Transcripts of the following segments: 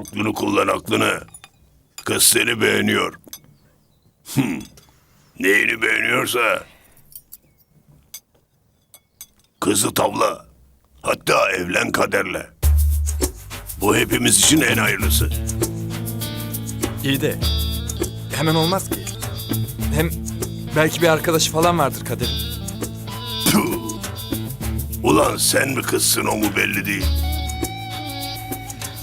Aklını kullan aklını. Kız seni beğeniyor. Hmm. Neyini beğeniyorsa. Kızı tavla. Hatta evlen kaderle. Bu hepimiz için en hayırlısı. İyi de hemen olmaz ki. Hem belki bir arkadaşı falan vardır Kader'in. Ulan sen mi kızsın o mu belli değil.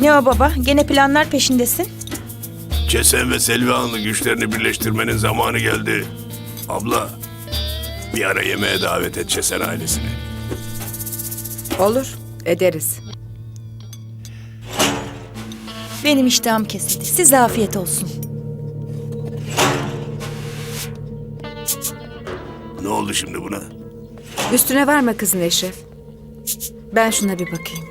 Ne o baba? Gene planlar peşindesin. Cesen ve Selvi Han'ın güçlerini birleştirmenin zamanı geldi. Abla, bir ara yemeğe davet et Cesen ailesini. Olur, ederiz. Benim iştahım kesildi. Size afiyet olsun. Ne oldu şimdi buna? Üstüne varma kızın Eşref. Ben şuna bir bakayım.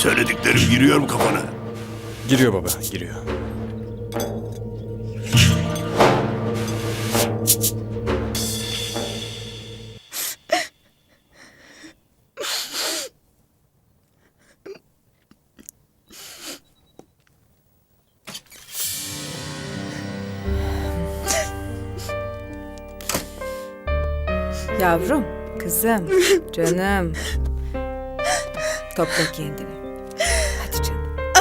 Söylediklerim giriyor mu kafana? Giriyor baba, giriyor. Yavrum, kızım, canım. Topla kendini.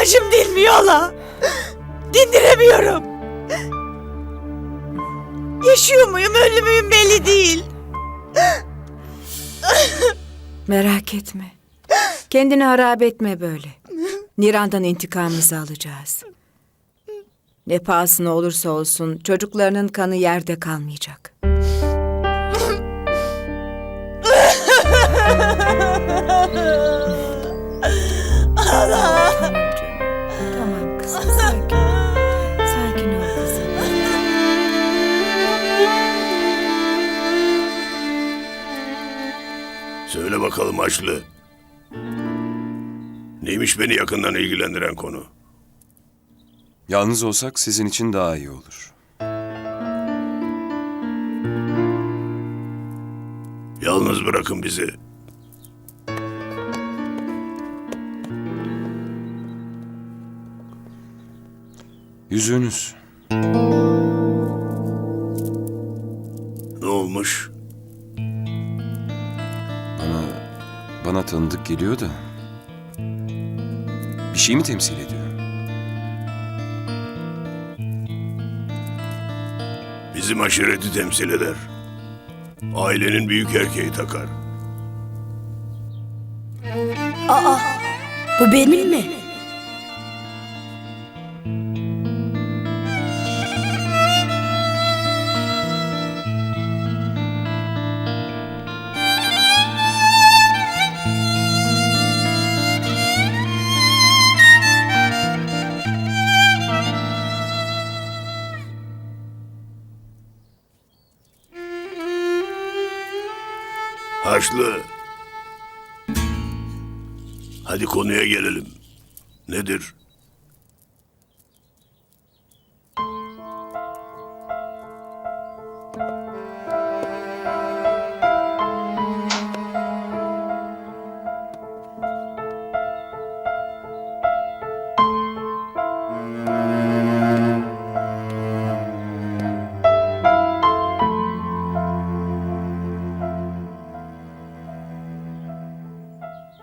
Acım dinmiyor hala. Dindiremiyorum. Yaşıyor muyum, ölü müyüm belli değil. Merak etme. Kendini harap etme böyle. Niran'dan intikamımızı alacağız. Ne pahasına olursa olsun çocuklarının kanı yerde kalmayacak. bakalım Haçlı. Neymiş beni yakından ilgilendiren konu? Yalnız olsak sizin için daha iyi olur. Yalnız bırakın bizi. Yüzüğünüz. Ne olmuş? Bana tanıdık geliyor da. Bir şey mi temsil ediyor? Bizim aşireti temsil eder. Ailenin büyük erkeği takar. Bu benim mi? Haçlı. Hadi konuya gelelim. Nedir?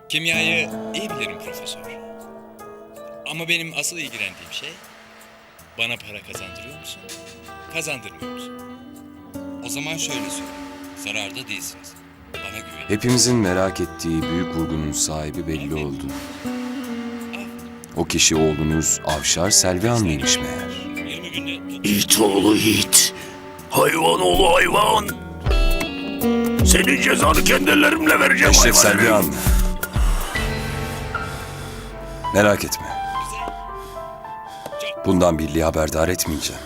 Kimyayı iyi bilirim profesör. Ama benim asıl ilgilendiğim şey bana para kazandırıyor musun? Kazandırmıyor musun? O zaman şöyle söyle. Zararda değilsiniz. Bana güvenin. Hepimizin merak ettiği büyük vurgunun sahibi belli oldu. O kişi oğlunuz Avşar Selvi Hanlıymış meğer. 20 günde İt oğlu it. Hayvan oğlu hayvan. Senin cezanı kendi ellerimle vereceğim Eşref hayvan Selvi herif. Merak etme. Bundan birliği haberdar etmeyeceğim.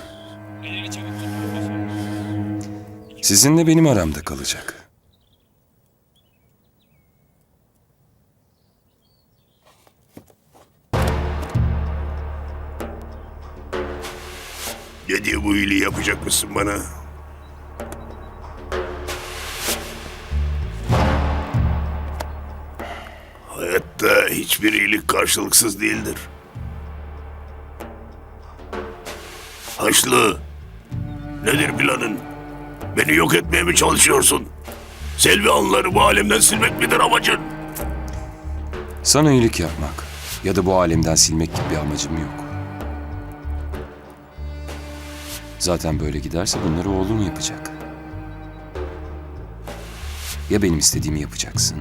Sizinle benim aramda kalacak. Ne diye bu iyiliği yapacak mısın bana? Hiçbir iyilik karşılıksız değildir. Haçlı, nedir planın? Beni yok etmeye mi çalışıyorsun? Selvi anları bu alemden silmek midir amacın? Sana iyilik yapmak ya da bu alemden silmek gibi bir amacım yok. Zaten böyle giderse bunları oğlun yapacak. Ya benim istediğimi yapacaksın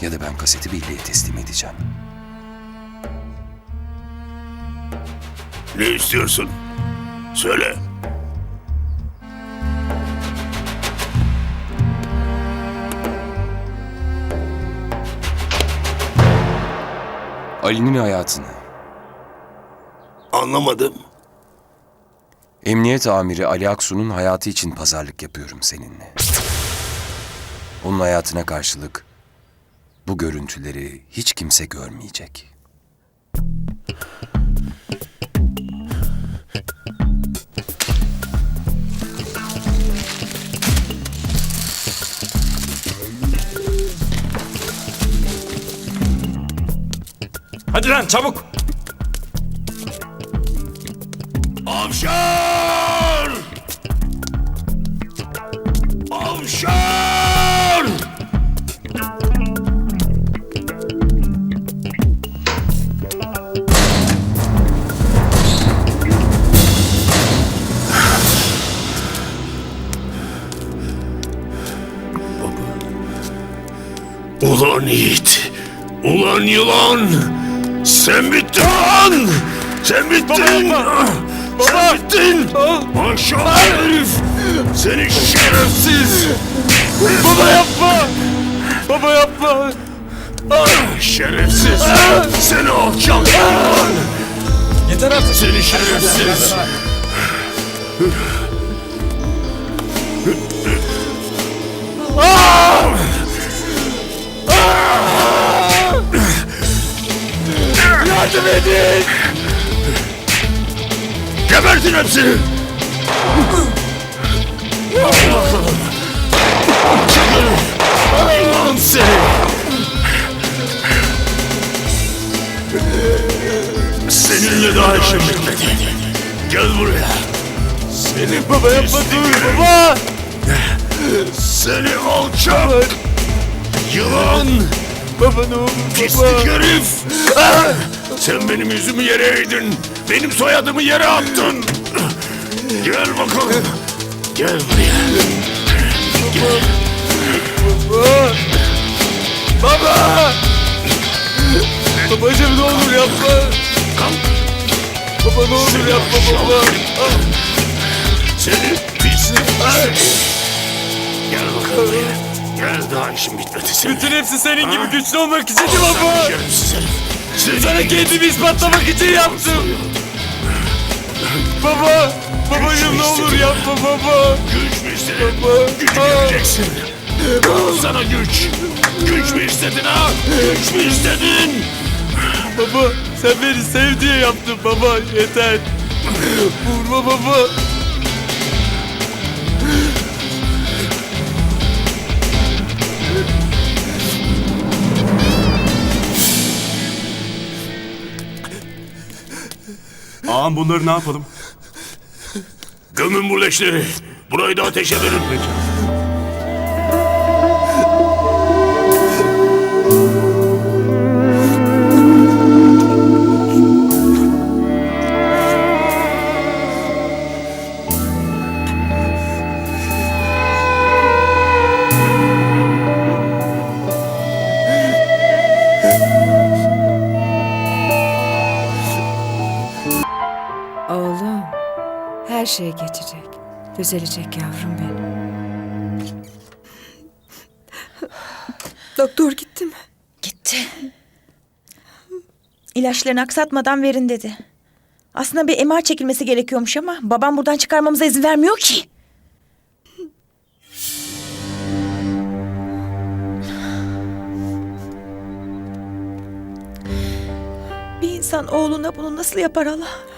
ya da ben kaseti birliğe teslim edeceğim. Ne istiyorsun? Söyle. Ali'nin hayatını, Anlamadım. Emniyet amiri Ali Aksu'nun hayatı için pazarlık yapıyorum seninle. Onun hayatına karşılık bu görüntüleri hiç kimse görmeyecek. Hadi lan çabuk. Avşar! Ulan Yiğit! Ulan yılan! Sen bittin! Sen bittin! Sen bittin! Aşağı herif! Seni şerefsiz! Baba yapma. Baba yapma. Şerefsiz! Seni alçak yılan! Yeter artık. Seni şerefsiz! Yardım edin! Gebertin hepsini! Al bakalım! Çıkın! Lan seni! Seninle daha işim bitmedi. Gel buraya. Seni baba yapma dur baba. Seni alçak. Yılan. Baba ne olur Pislik herif. Ah! Sen benim yüzümü yere eğdin. Benim soyadımı yere attın. Gel bakalım. Gel buraya. Baba. Babacım ne olur yapma. Kalk. Baba ne olur yapma baba. Seni pislik. Ah! Gel bakalım buraya. Gel daha işim bitmedi senin. Bütün hepsi senin gibi güçlü olmak için değil baba. Şerefsiz herif. Seni Sana kendimi ispatlamak için yaptım. Baba. Babacım ne olur yapma baba. Güç mü istedin? Baba. Gücü Aa. göreceksin. Al sana güç. Güç mü istedin ha? Güç mü istedin? Baba sen beni sev diye yaptın baba yeter. Vurma baba. Ağam bunları ne yapalım? Gömün bu leşleri. Burayı da ateş edelim. Oğlum, her şey geçecek. Düzelecek yavrum benim. Doktor gitti mi? Gitti. İlaçlarını aksatmadan verin dedi. Aslında bir MR çekilmesi gerekiyormuş ama babam buradan çıkarmamıza izin vermiyor ki. Bir insan oğluna bunu nasıl yapar Allah?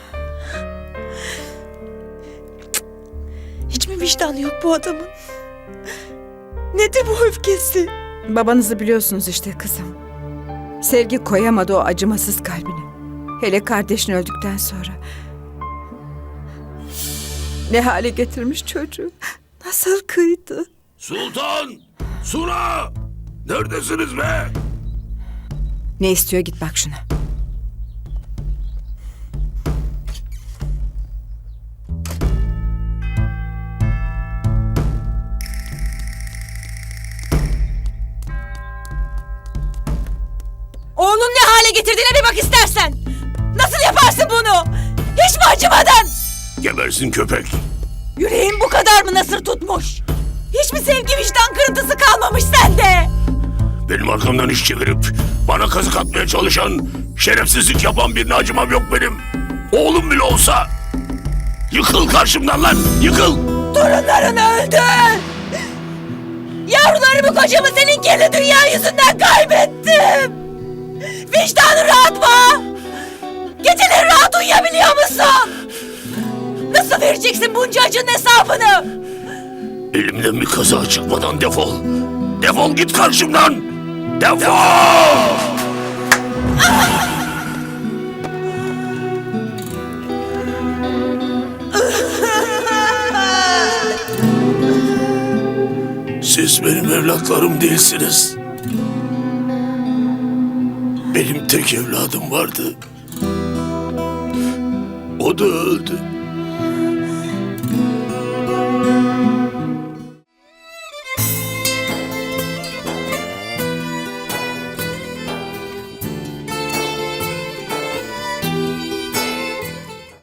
Mi vicdanı yok bu adamın? Nedir bu öfkesi? Babanızı biliyorsunuz işte kızım. Sevgi koyamadı o acımasız kalbine. Hele kardeşin öldükten sonra. Ne hale getirmiş çocuğu. Nasıl kıydı? Sultan! Suna! Neredesiniz be? Ne istiyor git bak şuna. Hale getirdiğine bir bak istersen. Nasıl yaparsın bunu? Hiç mi acımadın? Gebersin köpek. Yüreğin bu kadar mı nasır tutmuş? Hiç mi sevgi vicdan kırıntısı kalmamış sende? Benim arkamdan iş çevirip bana kazık atmaya çalışan, şerefsizlik yapan birine acımam yok benim. Oğlum bile olsa. Yıkıl karşımdan lan, yıkıl. Torunların öldü. Yavrularımı kocamı senin kirli dünya yüzünden kaybettim. Vicdanın rahat mı? Geceleri rahat uyuyabiliyor musun? Nasıl vereceksin bunca acının hesabını? Elimden bir kaza çıkmadan defol. Defol git karşımdan. Defol! Siz benim evlatlarım değilsiniz. Benim tek evladım vardı. O da öldü.